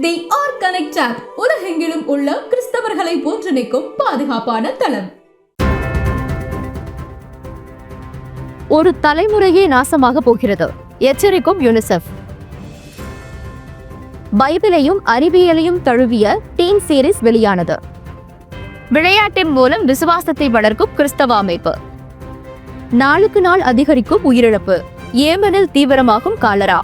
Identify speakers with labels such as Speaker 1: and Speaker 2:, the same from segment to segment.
Speaker 1: They are connect app உலகெங்கிலும் உள்ள கிறிஸ்தவர்களை ஒன்றிணைக்கும் பாதுகாப்பான தளம்.
Speaker 2: ஒரு தலைமுறையே நாசமாக போகிறது. எச்சரிக்கும் யூனிசெஃப் பைபிளையும் அறிவியலையும் தழுவிய டீன் சீரிஸ் வெளியானது. விளையாட்டின் மூலம் விசுவாசத்தை வளர்க்கும் கிறிஸ்தவ அமைப்பு. நாளுக்கு நாள் அதிகரிக்கும் உயிரிழப்பு. ஏமனில் தீவிரமாகும் காலரா.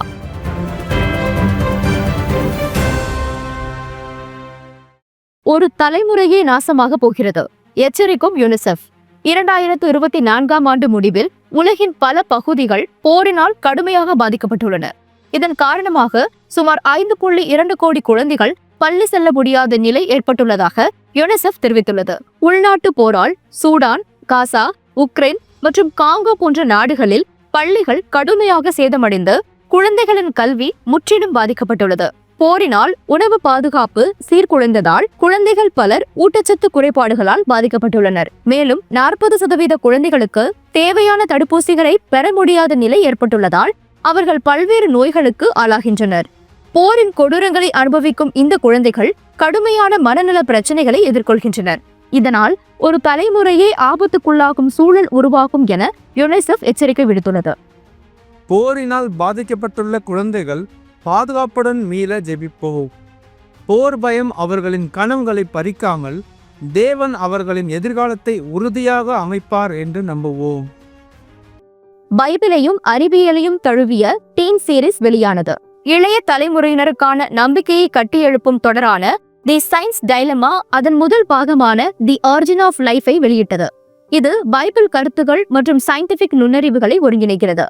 Speaker 2: ஒரு தலைமுறையே நாசமாக போகிறது. எச்சரிக்கும் யுனிசெஃப். இரண்டாயிரத்து இருபத்தி நான்காம் ஆண்டு முடிவில் உலகின் பல பகுதிகள் போரினால் கடுமையாக பாதிக்கப்பட்டுள்ளன. இதன் காரணமாக சுமார் ஐந்து புள்ளி இரண்டு கோடி குழந்தைகள் பள்ளி செல்ல முடியாத நிலை ஏற்பட்டுள்ளதாக யுனிசெஃப் தெரிவித்துள்ளது. உள்நாட்டு போரால் சூடான் காசா உக்ரைன் மற்றும் காங்கோ போன்ற நாடுகளில் பள்ளிகள் கடுமையாக சேதமடைந்து குழந்தைகளின் கல்வி முற்றிலும் பாதிக்கப்பட்டுள்ளது. போரினால் உணவு பாதுகாப்பு சீர்குலைந்ததால் குழந்தைகள் பலர் ஊட்டச்சத்து குறைபாடுகளால் பாதிக்கப்பட்டுள்ளனர். மேலும் நாற்பது சதவீத குழந்தைகளுக்கு தேவையான தடுப்பூசிகளை பெற முடியாத நிலை ஏற்பட்டுள்ளதால் அவர்கள் பல்வேறு நோய்களுக்கு ஆளாகின்றனர். போரின் கொடூரங்களை அனுபவிக்கும் இந்த குழந்தைகள் கடுமையான மனநல பிரச்சனைகளை எதிர்கொள்கின்றனர். இதனால் ஒரு தலைமுறையே ஆபத்துக்குள்ளாகும் சூழல் உருவாகும் என யுனைசெஃப் எச்சரிக்கை விடுத்துள்ளது.
Speaker 3: போரினால் பாதிக்கப்பட்டுள்ள குழந்தைகள் பாதுகாப்புடன் மீள ஜெபிப்போம். போர் பயம் அவர்களின் கனவுகளை பறிக்காமல் தேவன் அவர்களின் எதிர்காலத்தை உறுதியாக அமைப்பார் என்று நம்புவோம்.
Speaker 2: பைபிளையும் அறிவியலையும் தழுவிய டீன் சீரிஸ் வெளியானது. இளைய தலைமுறையினருக்கான நம்பிக்கையை கட்டியெழுப்பும் தொடரான தி சயின்ஸ் டைலமா அதன் முதல் பாகமான தி ஆரிஜின் ஆஃப் லைஃபை வெளியிட்டது. இது பைபிள் கருத்துகள் மற்றும் சயின்டிபிக் நுண்ணறிவுகளை ஒருங்கிணைக்கிறது.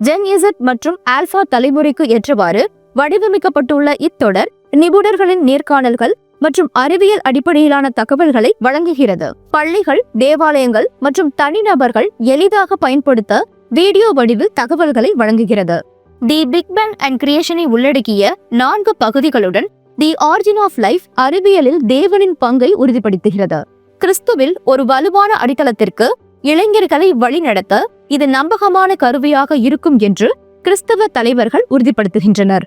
Speaker 2: ஜென் இசட் மற்றும் ஆல்பா தலைமுறைக்கு ஏற்றவாறு வடிவமைக்கப்பட்டுள்ள இத்தொடர் நிபுணர்களின் நேர்காணல்கள் மற்றும் அறிவியல் அடிப்படையிலான தகவல்களை வழங்குகிறது. பள்ளிகள் தேவாலயங்கள் மற்றும் தனிநபர்கள் எளிதாக பயன்படுத்த வீடியோ வடிவில் தகவல்களை வழங்குகிறது. தி பிக் பேங் அண்ட் கிரியேஷனை உள்ளடக்கிய நான்கு பகுதிகளுடன் தி ஆரிஜின் ஆஃப் லைஃப் அறிவியலில் தேவனின் பங்கை உறுதிப்படுத்துகிறது. கிறிஸ்துவில் ஒரு வலுவான அடித்தளத்திற்கு இளைஞர்களை வழிநடத்த இது நம்பகமான கருவியாக இருக்கும் என்று கிறிஸ்தவ தலைவர்கள் உறுதிப்படுத்துகின்றனர்.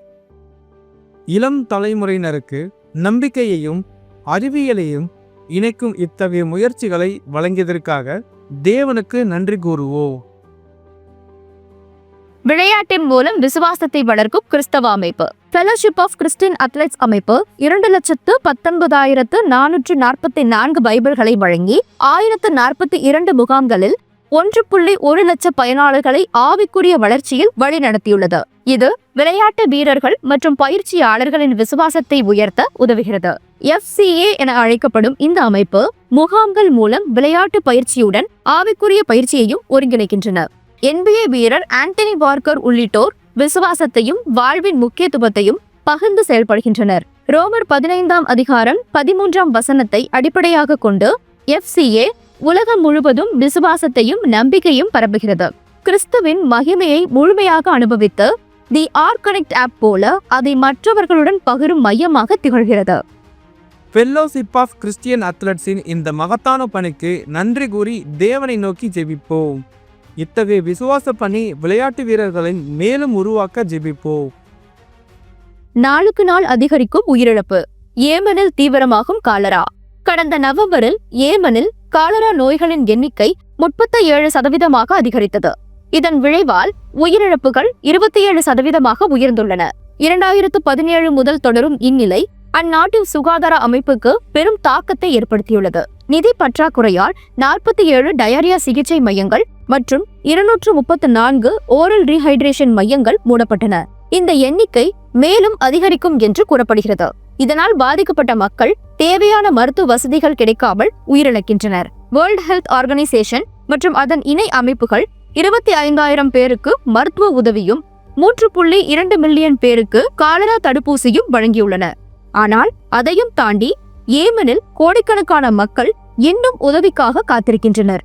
Speaker 3: இளம் தலைமுறையினருக்கு நம்பிக்கையையும் அறிவியலையும் இணைக்கும் இத்தகைய முயற்சிகளை வழங்கியதற்காக தேவனுக்கு நன்றி கூறுவோம்.
Speaker 2: விளையாட்டின் மூலம் விசுவாசத்தை வளர்க்கும் கிறிஸ்தவ அமைப்பு. ஃபெலோஷிப் ஆஃப் கிறிஸ்டின் அத்லெட்ஸ் அமைப்பு இரண்டு லட்சத்து பத்தொன்பதாயிரத்து நானூற்று நாற்பத்தி நான்கு பைபிள்களை வழங்கி ஆயிரத்து நாற்பத்தி இரண்டு முகாம்களில் ஒன்று புள்ளி ஒரு லட்ச பயனாளர்களை ஆவிக்குரிய வளர்ச்சியில் வழிநடத்தியுள்ளது. இது விளையாட்டு வீரர்கள் மற்றும் பயிற்சியாளர்களின் விசுவாசத்தை உயர்த்த உதவுகிறது. எஃப்சிஏ என அழைக்கப்படும் இந்த அமைப்பு முகாம்கள் மூலம் விளையாட்டு பயிற்சியுடன் ஆவிக்குரிய பயிற்சியையும் ஒருங்கிணைக்கின்றன. என்பிஏ வீரர் ஆண்டனி பார்க்கர் உள்ளிட்டோர் விசுவாசத்தையும் வாழ்வின் முக்கியத்துவத்தையும் பகிர்ந்து செயல்படுகின்றனர். ரோமர் பதினைந்தாம் அதிகாரம் பதிமூன்றாம் வசனத்தை அடிப்படையாக கொண்டு எஃப்சிஏ உலகம் முழுவதும் விசுவாசத்தையும் நம்பிக்கையும் பரப்புகிறது. கிறிஸ்துவின் மகிமையை முழுமையாக அனுபவித்து தி ஆர் கனெக்ட் ஆப் போல அதை மற்றவர்களுடன் பகிரும் மையமாக திகழ்கிறது.
Speaker 3: ஃபெல்லோஷிப் ஆஃப் கிறிஸ்டியன் அத்லட்ஸின் இந்த மகத்தான பணிக்கு நன்றி கூறி தேவனை நோக்கி ஜெபிப்போம். இத்தகைய விசுவாச பணி விளையாட்டு வீரர்களின் மேலும் உருவாக்க ஜிபிப்போ
Speaker 2: நாளுக்கு நாள் அதிகரிக்கும் உயிரிழப்பு. ஏமனில் தீவிரமாகும் காலரா. கடந்த நவம்பரில் ஏமனில் காலரா நோய்களின் எண்ணிக்கை முப்பத்தி ஏழு சதவீதமாக அதிகரித்தது. இதன் விளைவால் உயிரிழப்புகள் இருபத்தி ஏழு சதவீதமாக உயர்ந்துள்ளன. இரண்டாயிரத்து பதினேழு முதல் தொடரும் இந்நிலை அந்நாட்டின் சுகாதார அமைப்புக்கு பெரும் தாக்கத்தை ஏற்படுத்தியுள்ளது. நிதி பற்றாக்குறையால் நாற்பத்தி ஏழு டயரியா சிகிச்சை மையங்கள் மற்றும் இருநூற்று முப்பத்து நான்கு ஓரல் ரீஹைட்ரேஷன் மையங்கள் மூடப்பட்டன. இந்த எண்ணிக்கை மேலும் அதிகரிக்கும் என்று கூறப்படுகிறது. இதனால் பாதிக்கப்பட்ட மக்கள் தேவையான மருத்துவ வசதிகள் கிடைக்காமல் உயிரிழக்கின்றனர். வேர்ல்ட் ஹெல்த் ஆர்கனைசேஷன் மற்றும் அதன் இணை அமைப்புகள் இருபத்தி ஐந்தாயிரம் பேருக்கு மருத்துவ உதவியும் மூன்று புள்ளி இரண்டு மில்லியன் பேருக்கு காலரா தடுப்பூசியும் வழங்கியுள்ளன. ஆனால் அதையும் தாண்டி ஏமனில் கோடிக்கணக்கான மக்கள் இன்னும் உதவிக்காக காத்திருக்கின்றனர்.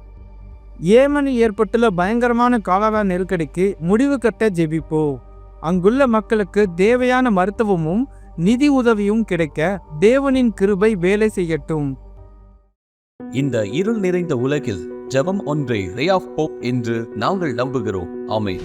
Speaker 3: ஏமனில் ஏற்பட்டுள்ள பயங்கரமான காலரா நெருக்கடிக்கு முடிவு கட்ட ஜெபிப்போம் அங்குள்ள மக்களுக்கு தேவையான மருத்துவமும் நிதி உதவியும் கிடைக்க தேவனின் கிருபை வேலை செய்யட்டும்.
Speaker 4: இந்த இருள் நிறைந்த உலகில் ஜெபம் ஒன்றே ரே ஆஃப் போப் என்று நாங்கள் நம்புகிறோம். ஆமென்.